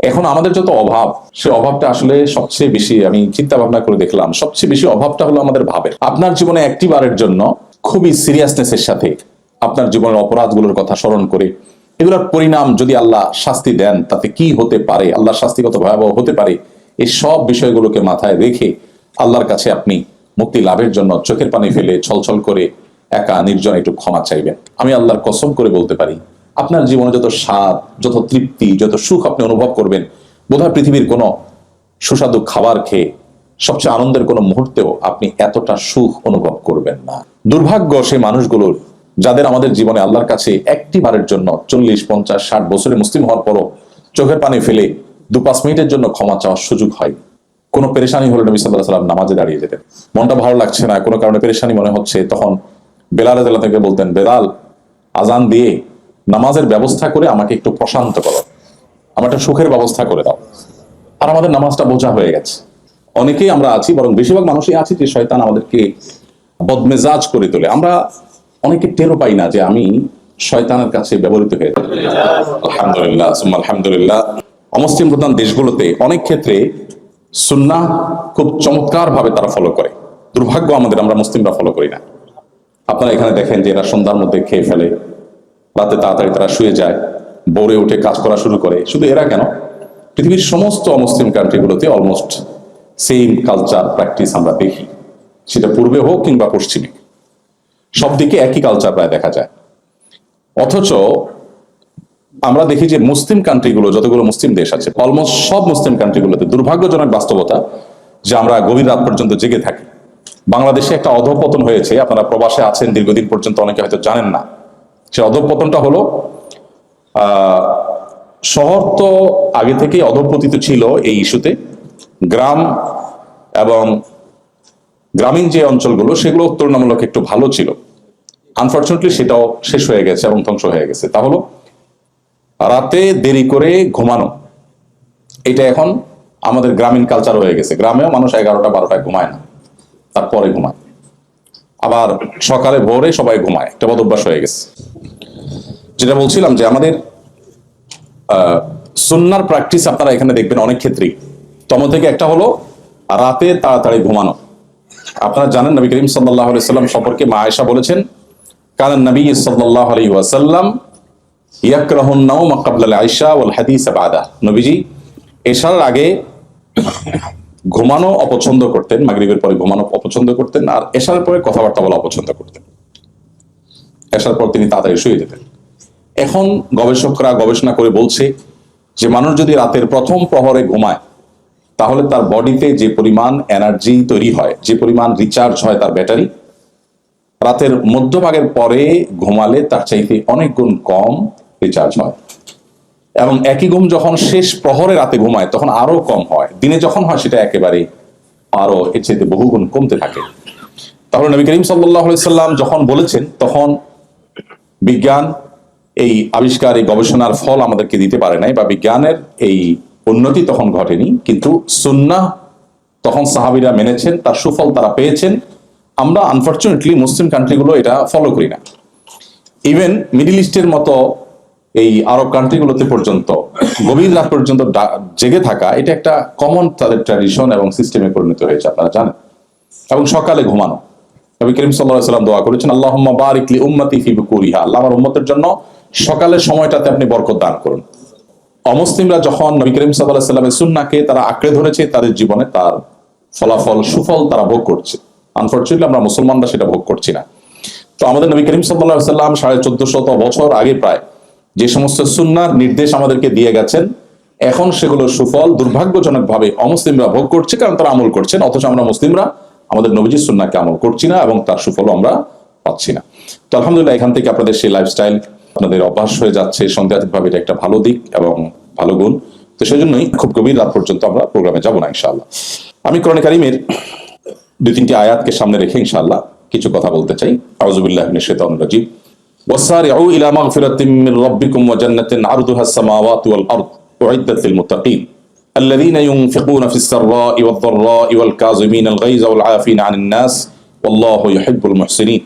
এখন আমাদের যত অভাব, সে অভাবটা আসলে সবচেয়ে বেশি আমি চিন্তা ভাবনা করে দেখলাম, সবচেয়ে বেশি অভাবটা হলো আমাদের ভাবের। আপনার জীবনে একটি বারের জন্য খুবই সিরিয়াসনেসের সাথে আপনার জীবনের অপরাধগুলোর কথা স্মরণ করে, এগুলোর পরিণাম যদি আল্লাহ শাস্তি দেন, তাতে কি হতে পারে? আল্লাহর শাস্তি কত ভয়াবহ হতে পারে? এই সব বিষয়গুলোকে মাথায় রেখে আল্লাহর কাছে আপনি মুক্তি লাভের জন্য চোখের পানি ফেলে ছলছল করে একা নির্জন একটু ক্ষমা চাইবেন। আমি আল্লাহর কসম করে বলতে পারি আপনার জীবনে যত স্বাদ, যত তৃপ্তি, যত সুখ আপনি অনুভব করবেন, বোধহয় পৃথিবীর কোনো সুস্বাদু খাবার খেয়ে, সবচেয়ে আনন্দের কোনো মুহূর্তেও আপনি এতটা সুখ অনুভব করবেন না। দুর্ভাগ্য সেই মানুষগুলোর, যাদের আমাদের জীবনে আল্লাহর কাছে একটি বারের জন্য চল্লিশ, পঞ্চাশ, ষাট বছরে মুসলিম হওয়ার পরও চোখের পানি ফেলে দু, পাঁচ মিনিটের জন্য ক্ষমা চাওয়ার সুযোগ হয়। কোনো পেরেশানি হলে নবী সাল্লাহ সাল্লাম নামাজে দাঁড়িয়ে যেতেন। মনটা ভালো লাগছে না, কোনো কারণে পেরেশানি মনে হচ্ছে, তখন বেলাল রাদিয়াল্লাহু থেকে বলতেন, বেলাল আজান দিয়ে নামাজের ব্যবস্থা করে আমাকে একটু প্রশান্ত করো। আমার একটা সুখের ব্যবস্থা করে দাও। আর আমাদের নামাজটা বোঝা হয়ে গেছে। অনেকেই আমরা আছি, বরং বেশিরভাগ মানুষই আছি যে শয়তান আমাদেরকে বদমেজাজ করে তোলে। আমরা অনেকে টেরও পাই না যে আমি শয়তানের কাছে ব্যবহৃত হয়ে। আলহামদুলিল্লাহ আলহামদুলিল্লাহ। অমুসলিম প্রধান দেশগুলোতে অনেক ক্ষেত্রে সুন্নাহ খুব চমৎকার ভাবে তারা ফলো করে। দুর্ভাগ্য আমাদের, আমরা মুসলিমরা ফলো করি না। আপনারা এখানে দেখেন যে এরা সন্ধ্যার মধ্যে খেয়ে ফেলে। রাতে তাড়াতাড়ি তারা শুয়ে যায় বোরে উঠে কাজ করা শুরু করে। শুধু এরা কেন? পৃথিবীর সমস্ত অমুসলিম কান্ট্রিগুলোতে অলমোস্ট সেম কালচার প্র্যাকটিস আমরা দেখি। সেটা পূর্বে হোক কিংবা পশ্চিমে। সব দিকে একই কালচার প্রায় দেখা যায়। অথচ আমরা দেখি যে মুসলিম কান্ট্রিগুলো, যতগুলো মুসলিম দেশ আছে অলমোস্ট সব মুসলিম কান্ট্রিগুলোতে দুর্ভাগ্যজনক বাস্তবতা যে আমরা গভীর রাত পর্যন্ত জেগে থাকি। বাংলাদেশে একটা অধপতন হয়েছে, আপনারা প্রবাসে আছেন, দীর্ঘদিন পর্যন্ত অনেকে হয়তো জানেন না। সে অধপতনটা হলো শহর তো আগে থেকেই অধপতিত ছিল এই ইস্যুতে। গ্রাম এবং গ্রামীণ যে অঞ্চলগুলো, সেগুলো তুলনামূলক একটু ভালো ছিল। আনফর্চুনেটলি সেটাও শেষ হয়ে গেছে এবং ধ্বংস হয়ে গেছে। তা হলো, রাতে দেরি করে ঘুমানো। এটা এখন আমাদের গ্রামীণ কালচার হয়ে গেছে। গ্রামেও মানুষ এগারোটা, বারোটায় ঘুমায় না। তারপরে ঘুমায়। আবার সকালে ভোরে সবাই ঘুমায়। একটা বদ অভ্যাস হয়ে গেছে। যেটা বলছিলাম যে আমাদের সুন্নার প্র্যাকটিস আপনারা এখানে দেখবেন অনেক ক্ষেত্রেই। তম থেকে একটা হলো রাতে তাড়াতাড়ি ঘুমানো। আপনারা জানেন নবী করিম সাল্লাহ সাল্লাম সম্পর্কে মা আয়েশা বলেছেন কারণ নবী সাল্লাহ আলী ওয়াসাল্লাম ইয়াকরাহুন নাওম ক্বাবলা আয়েশা ওয়াল হাদিস বাদা। নবীজি, এশার আগে ঘুমানো অপছন্দ করতেন, মাগরিবের পরে ঘুমানো অপছন্দ করতেন, আর এশার পরে কথাবার্তা বলা অপছন্দ করতেন। এশার পর তিনি তাড়াতাড়ি শুয়ে যেতেন। এখন গবেষকরা গবেষণা করে বলছে যে মানুষ যদি রাতের প্রথম প্রহরে ঘুমায়, তাহলে তার বডিতে যে পরিমাণ এনার্জি তৈরি হয়, যে পরিমাণ রিচার্জ হয় তার ব্যাটারি, রাতের মধ্যভাগের পরে ঘুমালে তার চাইতে অনেক গুণ কম রিচার্জ হয়। এবং একই ঘুম যখন শেষ প্রহরে রাতে ঘুমায়, তখন আরও কম হয়। দিনে যখন হয়, সেটা একেবারে আরও এর চাইতে বহুগুণ কমতে থাকে। তাহলে নবী করিম সাল্লাহ সাল্লাম যখন বলেছেন, তখন বিজ্ঞান এই আবিষ্কার, এই গবেষণার ফল আমাদেরকে দিতে পারে নাই বা বিজ্ঞানের এই উন্নতি তখন ঘটেনি, কিন্তু সুন্নাহ তখন সাহাবিরা মেনেছেন, তার সুফল তারা পেয়েছেন। আমরা আনফর্চুনেটলি মুসলিম কান্ট্রিগুলো এটা ফলো করি না। ইভেন মিডিল ইস্টের মতো এই আরব কান্ট্রিগুলোতে পর্যন্ত, গভীর রাত পর্যন্ত জেগে থাকা, এটা একটা কমন তাদের ট্র্যাডিশন এবং সিস্টেমে পরিণত হয়েছে, আপনারা জানেন। এবং সকালে ঘুমানো। নবী করিম আলাইহি সাল্লাম দোয়া করেছেন আল্লাহ বারিক লি উম্মতি ফি বুকুরিহা। আল্লাহ আমার উম্মতের জন্য সকালের সময়টাতে আপনি বরকত দান করুন। অমুসলিমরা যখন নবী করিম আলাইহি সাল্লামের সুন্নাহকে তারা আঁকড়ে ধরেছে, তাদের জীবনে তার ফলাফল, সুফল তারা ভোগ করছে। আনফরচুনেটলি আমরা মুসলমানরা সেটা ভোগ করছি না। তো আমাদের নবী করিম আলাইহি সাল্লাম সাড়ে চোদ্দ শত বছর আগে প্রায় যে সমস্ত সুন্নার নির্দেশ আমাদেরকে দিয়ে গেছেন, এখন সেগুলো সুফল দুর্ভাগ্যজনকভাবে অমুসলিমরা ভোগ করছে কারণ তারা আমল করছেন, অথচ আমরা মুসলিমরা আমাদের নবীজির সুন্নাকে আমল করছি না এবং তার সুফলও আমরা পাচ্ছি না। তো আলহামদুলিল্লাহ, এখান থেকে আপনাদের সেই লাইফস্টাইল আপনাদের অভ্যাস হয়ে যাচ্ছে সন্দেহাতীতভাবে এটা একটা ভালো দিক এবং ভালো গুণ তো সেজন্যই খুব গভীর রাত পর্যন্ত আমরা প্রোগ্রামে যাব না ইনশাআল্লাহ আমি কোরআন কারিমের দুই তিনটি আয়াতকে সামনে রেখে ইনশাআল্লাহ কিছু কথা বলতে চাই আউযুবিল্লাহি মিনাশ শাইতানির রাজিম وسارعوا إلى مغفرة من ربكم وجنة عرضها السماوات والأرض أعدت للمتقين الذين ينفقون في السراء والضراء والكاظمين الغيظ والعافين عن الناس والله يحب المحسنين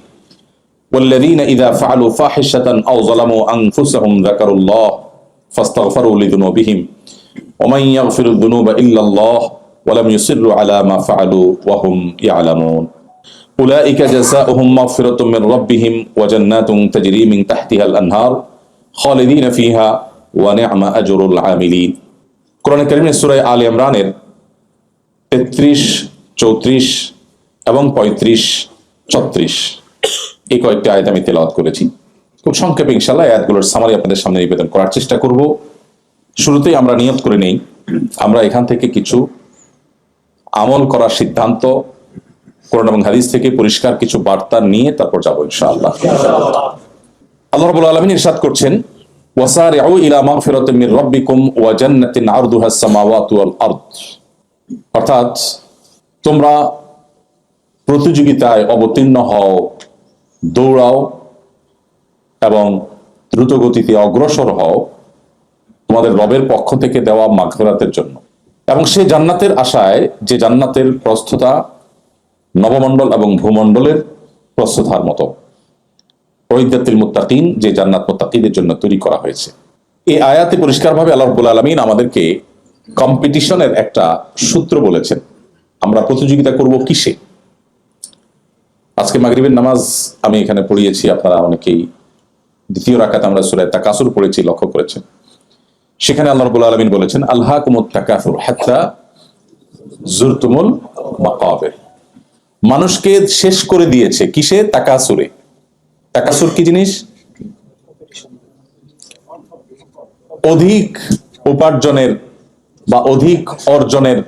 والذين إذا فعلوا فاحشة أو ظلموا أنفسهم ذكروا الله فاستغفروا لذنوبهم ومن يغفر الذنوب إلا الله ولم يصروا على ما فعلوا وهم يعلمون أولئك جزاؤهم مغفرة من ربهم وجنات تجري من تحتها الأنهار خالدين فيها ونعم أجر العاملين কোরআন কারিমের সূরায় আলে ইমরানের তেত্রিশ চৌত্রিশ এবং পঁয়ত্রিশ ছত্রিশ এই কয়েকটি আয়াত আমি তেলাওয়াত করেছি। খুব সংক্ষেপে ইনশাল্লাহ আয়াতগুলোর সামারি আপনাদের সামনে নিবেদন করার চেষ্টা করব। শুরুতেই আমরা নিয়ত করে নেই, আমরা এখান থেকে কিছু আমল করার সিদ্ধান্ত, কোরআন এবং হাদিস থেকে পরিষ্কার কিছু বার্তা নিয়ে তারপর যাব ইনশাআল্লাহ। আল্লাহ রাব্বুল আলামিন ইরশাদ করছেন, ওয়াসারিউ ইলা মাগফিরাতিন মির রাব্বিকুম ওয়া জান্নাতিন আরদুহা সামাওয়াতু ওয়াল আরদ। অর্থাৎ তোমরা প্রতিযোগিতায় অবতীর্ণ হও দৌড়াও এবং দ্রুত গতিতে অগ্রসর হও তোমাদের রবের পক্ষ থেকে দেওয়া মাগফিরাতের জন্য। এবং সেই জান্নাতের আশায় যে জান্নাতের প্রস্থতা নবমণ্ডল এবং ভূমণ্ডলের প্রস্থতার মতো। ওইদাতুল মুত্তাকিন যে জান্নাত মুত্তাকিদের জন্য তৈরি করা হয়েছে। এই আয়াতে পরিষ্কারভাবে আল্লাহ রাব্বুল আলামিন আমাদেরকে কম্পিটিশনের একটা সূত্র বলেছেন। আমরা প্রতিযোগিতা করব কিসে? আজকে মাগরিবের নামাজ আমি এখানে পড়িয়েছি, আপনারা অনেকেই দ্বিতীয় রাকাত আমরা সূরা তাকাসুর পড়েছি, লক্ষ্য করেছেন। সেখানে আল্লাহ রাব্বুল আলামিন বলেছেন আল্লাহ কুমুত তাকাসুর হাত্তা জুরতুমুল মাকাবির। মানুষকে শেষ করে দিয়েছে কিসে? তাকাসুরে। তাকাসুর কি জিনিস? অধিক উপার্জনের বা অধিক অর্জনের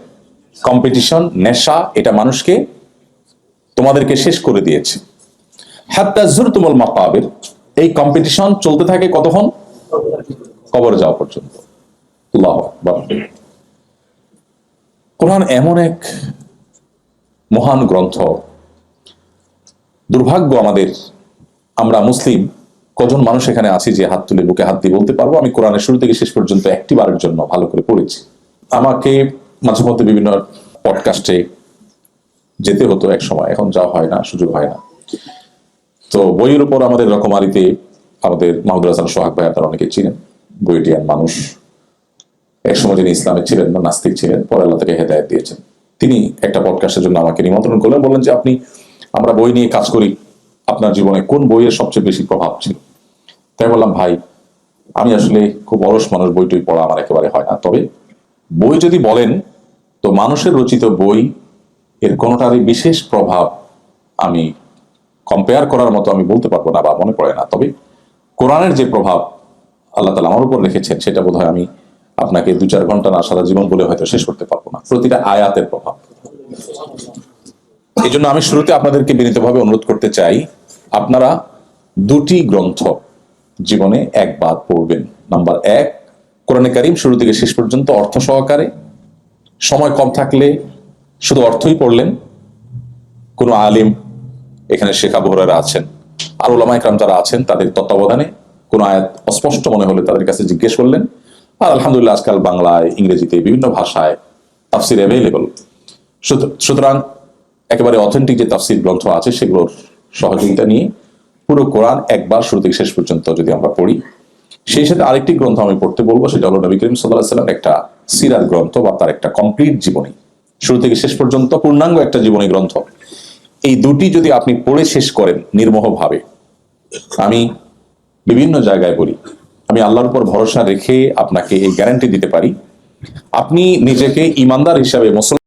কম্পিটিশন নেশা, এটা মানুষকে তোমাদেরকে শেষ করে দিয়েছে। হাত্তা জুরতুমুল মাকাবির, এই কম্পিটিশন চলতে থাকে কতক্ষণ? কবরে যাওয়া পর্যন্ত। কোরআন এমন এক মহান গ্রন্থ। দুর্ভাগ্য আমাদের, আমরা মুসলিম, কজন মানুষ এখানে আছি যে হাত তুলে বুকে হাত দিয়ে বলতে পারব? আমি কোরআনের শুরু থেকে শেষ পর্যন্ত একটি বারের জন্য ভালো করে পড়েছি। আমাকে মাঝে মধ্যে বিভিন্ন পডকাস্টে যেতে হতো এক সময়, এখন যাওয়া হয় না, সুযোগ হয় না। তো বইয়ের উপর আমাদের রকমারিতে আমাদের মাহমুদুল হাসান সোহাগ ভাই আপনারা অনেকে চিনেন বইটিয়ান মানুষ। এক সময় যিনি ইসলামে ছিলেন না নাস্তিক ছিলেন, পরে আল্লাহ তাকে হেদায়ত দিয়েছেন। তিনি একটা পডকাস্টের জন্য আমাকে নিমন্ত্রণ করলেন, বললেন যে, আপনি, আমরা বই নিয়ে কাজ করি, আপনার জীবনে কোন বইয়ের সবচেয়ে বেশি প্রভাব ছিল? তাই বললাম, ভাই, আমি আসলে খুব অলস মানুষ, বইটই পড়া আমার একেবারে হয় না। তবে বই যদি বলেন, তো মানুষের রচিত বই এর কোনোটারই বিশেষ প্রভাব আমি কম্পেয়ার করার মতো আমি বলতে পারব না বা মনে পড়ে না। তবে কোরআনের যে প্রভাব আল্লাহ তালা আমার উপর রেখেছেন, সেটা বোধহয় আমি আপনাকে দু চার ঘণ্টা না সারা জীবন বলে হয়তো শেষ করতে পারব না। প্রতিটা আয়াতের প্রভাব। এই জন্য আমি শুরুতে আপনাদেরকে বিনীতভাবে অনুরোধ করতে চাই, আপনারা দুটি গ্রন্থ জীবনে একবার পড়বেন। নাম্বার এক, কোরআনে কারিম শুরু থেকে শেষ পর্যন্ত অর্থ সহকারে। সময় কম থাকলে শুধু অর্থই পড়লেন, কোনো আলিম এখানে শেখা বহরেরা আছেন। আর ওলামা একরাম যারা আছেন, তাদের তত্ত্বাবধানে কোনো আয়াত অস্পষ্ট মনে হলে তাদের কাছে জিজ্ঞেস করলেন। আর আলহামদুলিল্লাহ আজকাল বাংলায়, ইংরেজিতে বিভিন্ন ভাষায় তাফসির অ্যাভেলেবল সুতরাং একেবারে অথেন্টিক যে তাফসির গ্রন্থ আছে, সেগুলোর সহযোগিতা নিয়ে পুরো কোরআন একবার শুরু থেকে শেষ পর্যন্ত যদি আমরা পড়ি, সেই সাথে আরেকটি গ্রন্থ আমি পড়তে বলব, সেটা হলো নবী করিম সাল্লাহ সাল্লাম একটা সিরাত গ্রন্থ বা তার একটা কমপ্লিট জীবনী। শুরু থেকে শেষ পর্যন্ত পূর্ণাঙ্গ একটা জীবনী গ্রন্থ। এই দুটি যদি আপনি পড়ে শেষ করেন নির্মোহ ভাবে আমি বিভিন্ন জায়গায় বলি, আমি আল্লাহর উপর ভরসা রেখে আপনাকে এই গ্যারান্টি দিতে পারি, আপনি নিজেকে ইমানদার হিসাবে মুসলমান